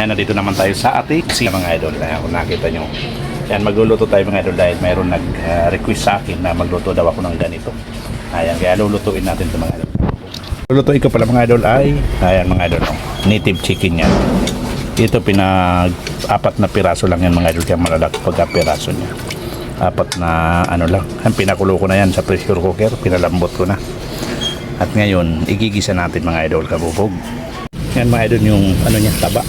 Ayan, nandito naman tayo sa ating si mga idol. Ayan, kung nakita nyo. Ayan, magluluto tayo mga idol dahil mayroon nag-request sa akin na magluto daw ako ng ganito. Ayan, kaya lulutuin natin ito mga idol. Lulutuin ko pala mga idol ay, ayan mga idol, oh, native chicken yan. Ito pinag, apat na piraso lang yan mga idol, kaya malalaki pagka piraso niya. Apat na ano lang, ang pinakulo ko na yan sa pressure cooker, pinalambot ko na. At ngayon, igigisa natin mga idol kabubog. Yan mga idol yung ano niya, taba.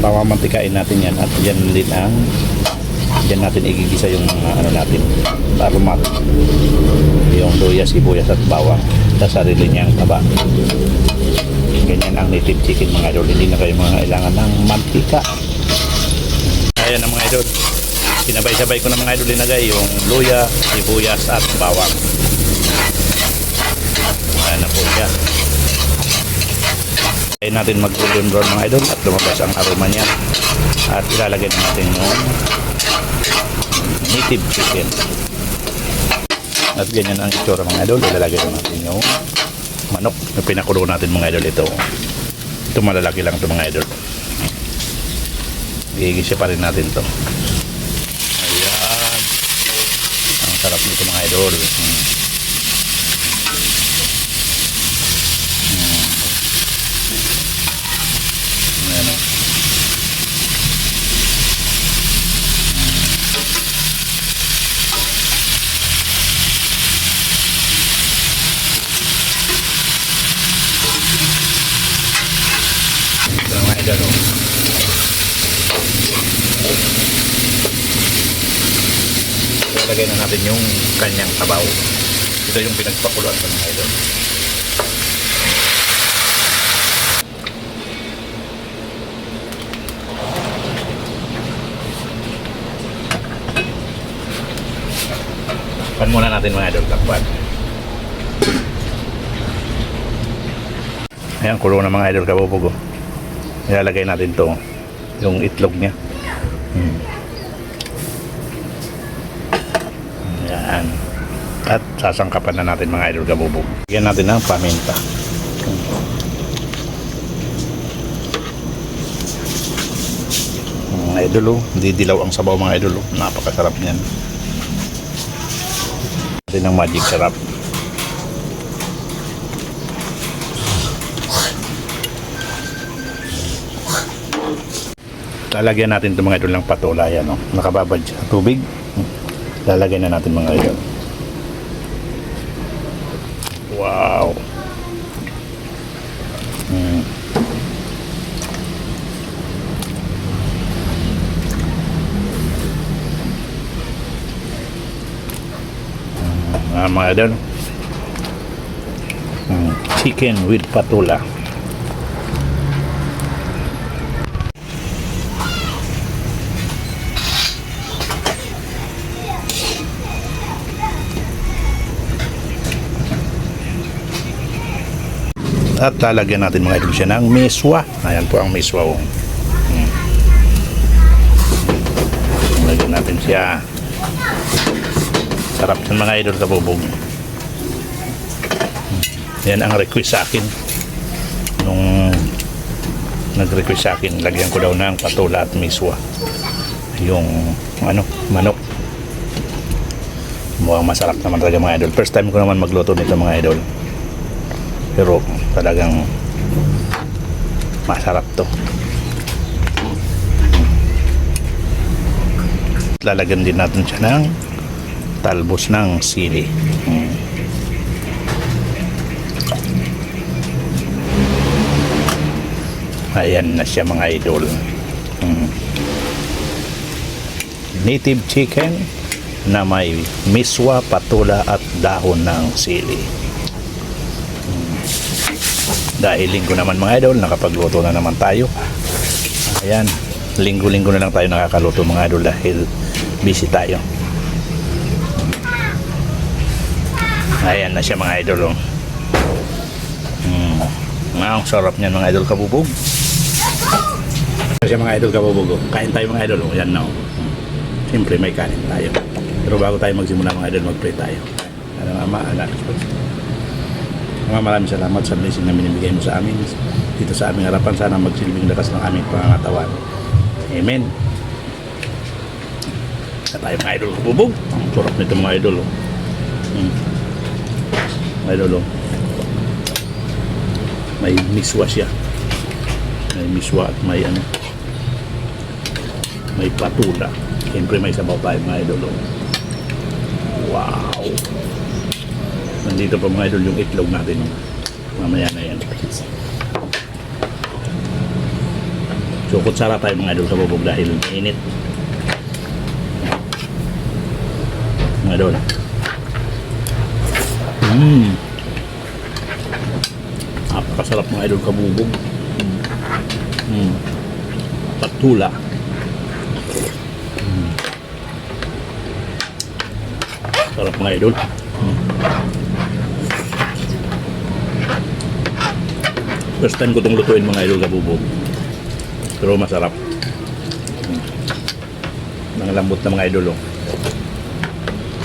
Pamamantikain natin yan at yan din ang Diyan natin igigisa yung mga ano natin aromat yung luya, sibuyas at bawang sa sarili niyang taba. Ganyan ang native chicken mga idol. Hindi na kayo mga kailangan ng mantika. Ayan ang mga idol. Sinabay-sabay ko na mga idol linagay yung luya, sibuyas at bawang. Ayan na po siya Kaya natin mag golden brown mga idol at lumabas ang aroma niya at ilalagay na natin yung native chicken. At ganyan ang itsura mga idol. Ilalagay na natin yung manok na pinakulo natin mga idol ito. Ito malalaki lang ito mga idol. Gigisa pa rin natin to. Ayan. Ang sarap nito mga idol. Hmm. Ayan o. O. Ilalagay na natin yung kanyang tabaw. Ito yung pinagpakuluan ko mga idol. Pan muna natin mga idol, takpan. Ayan, kulo na mga idol kabubog. Ilalagay natin to yung itlog niya. Hmm. Ayan. At sasangkapan na natin mga idol kabubog. Bigyan natin ng paminta. Mga idol, oh. hindi dilaw ang sabaw mga idol. oh. Napakasarap niyan. Natin ng magic sarap. Lalagyan natin itong mga idol ng patola yan, no? nakababad siya tubig. Lalagyan na natin mga idol. Wow! Mm. Mm, ah, mga idol. Mm, chicken with patola. At lalagyan natin mga idol siya ng miswa. Ayan po ang miswa. Oh. Hmm. Lagyan natin siya. Sarap ng mga idol sa bubog. Hmm. Yan ang request sa akin. Nung nag-request sa akin, lagyan ko daw ng patula at miswa. Yung ano, manok. Mukhang masarap naman talaga mga idol. First time ko naman magluto nito mga idol. Pero talagang masarap to. Lalagyan din natin siya ng talbos ng sili. Hmm. Ayan na siya mga idol. Hmm. Native chicken na may miswa, patula at dahon ng sili dahil linggo naman mga idol nakapagluto na naman tayo ayan linggo-linggo na lang tayo nakakaluto mga idol dahil busy tayo ayan na siya mga idol oh. mm. ang sarap niyan mga idol kabubog siya mga idol kabubog oh. kain tayo mga idol oh. yan na oh. siyempre may kanin tayo pero bago tayo magsimula mga idol mag-pray tayo ano ama anak Mga maraming salamat sa blessing na binibigay mo sa amin dito sa aming harapan. Sana magsilbing lakas ng aming pangangatawan. Amen. Sa tayo mga idol. Bubog. Ang sarap nito mga idol. Oh. Hmm. Mga idol. Oh. May miswa siya. May miswa at may ano. May patula. Siyempre may sabaw tayo mga idol. Oh. Wow. Nandito pa mga idol yung itlog natin. Mamaya na yan. So kutsara tayo mga idol sa bubog dahil mainit. Mga idol. Mmm. Napakasarap mga idol kabubog. Mm. Patula. Mm. Sarap mga idol. First time ko itong lutuin mga idol kabubog. Pero masarap. Ang lambot na mga idol. Oh.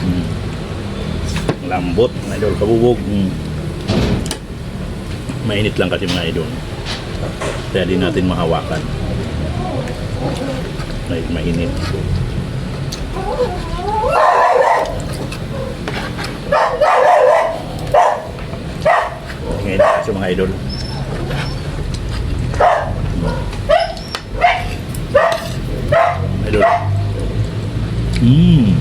Mm. Lambot mga idol kabubog. Mm. Mainit lang kasi mga idol. Kaya di natin mahawakan. Dahil mainit. Ngayon kasi mga. Idol. Mmm.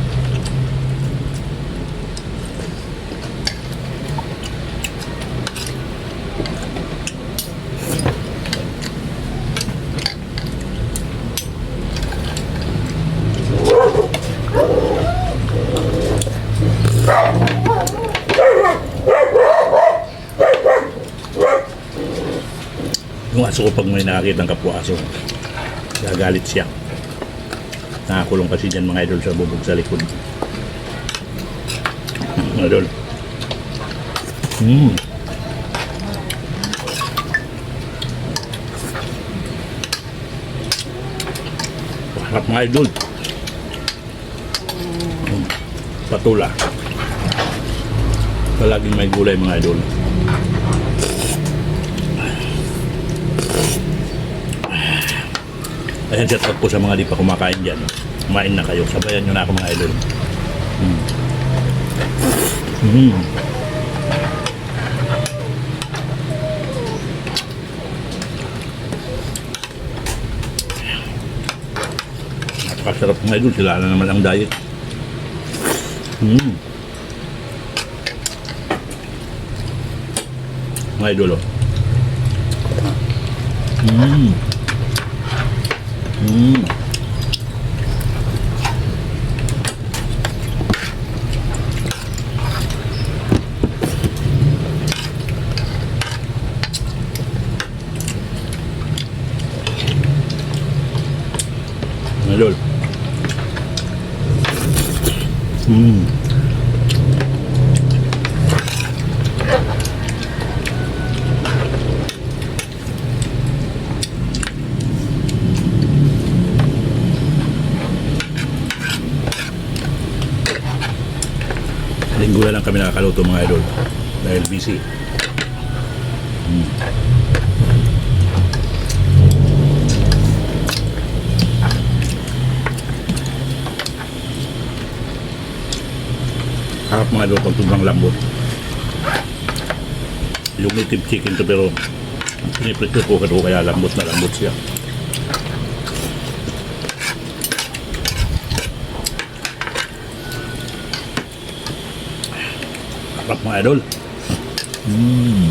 Yung aso ko pag may nakakita ng kapwa aso, gagalit siya. Nakakulong kasi dyan mga idol sa bubog sa likod. Mga idol. Mm. Harap mga idol. Mm. Patula. Palaging may gulay mga idol. Ayan, shout out po sa mga di pa kumakain dyan. Kumain na kayo. Sabayan nyo na ako mga idol. Mm. Mm. Napakasarap mga idol. Sila na naman ang diet. Mm. Mga idol, oh. Mm. Mm. Idol. Mm. Na lang kami nakakaluto mga idol. Dahil busy. Mm. Harap mga idol sobrang lambot. Yung native chicken to pero piniprito ko kaya lambot na lambot siya. Harap mga idol. Mm.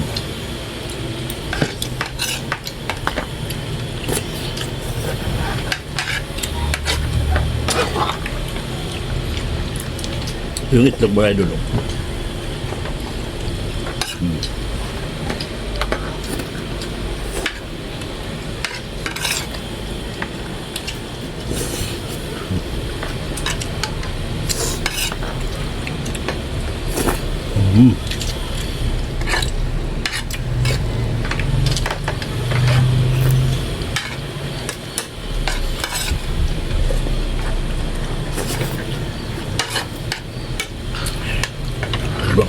Yung itlog mga idol. oh. Mm. Mm.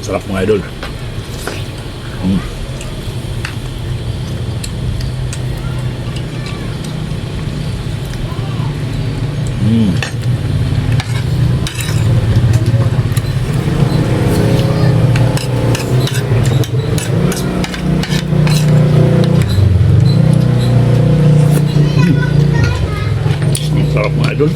Sarap mga idol. Mm. Mm. Ang idol.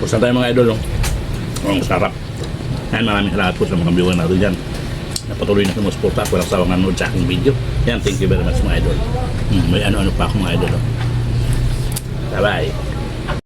Pusa tayo mga idol. Oh. Ang sarap. Yan, maraming salamat po sa mga viewer natin dyan. Napatuloy na sumusuporta at walang sawang nanonood sa aking video. Yan, thank you very much mga idol. Hmm, may ano-ano pa ako mga idol. Oh. Bye-bye.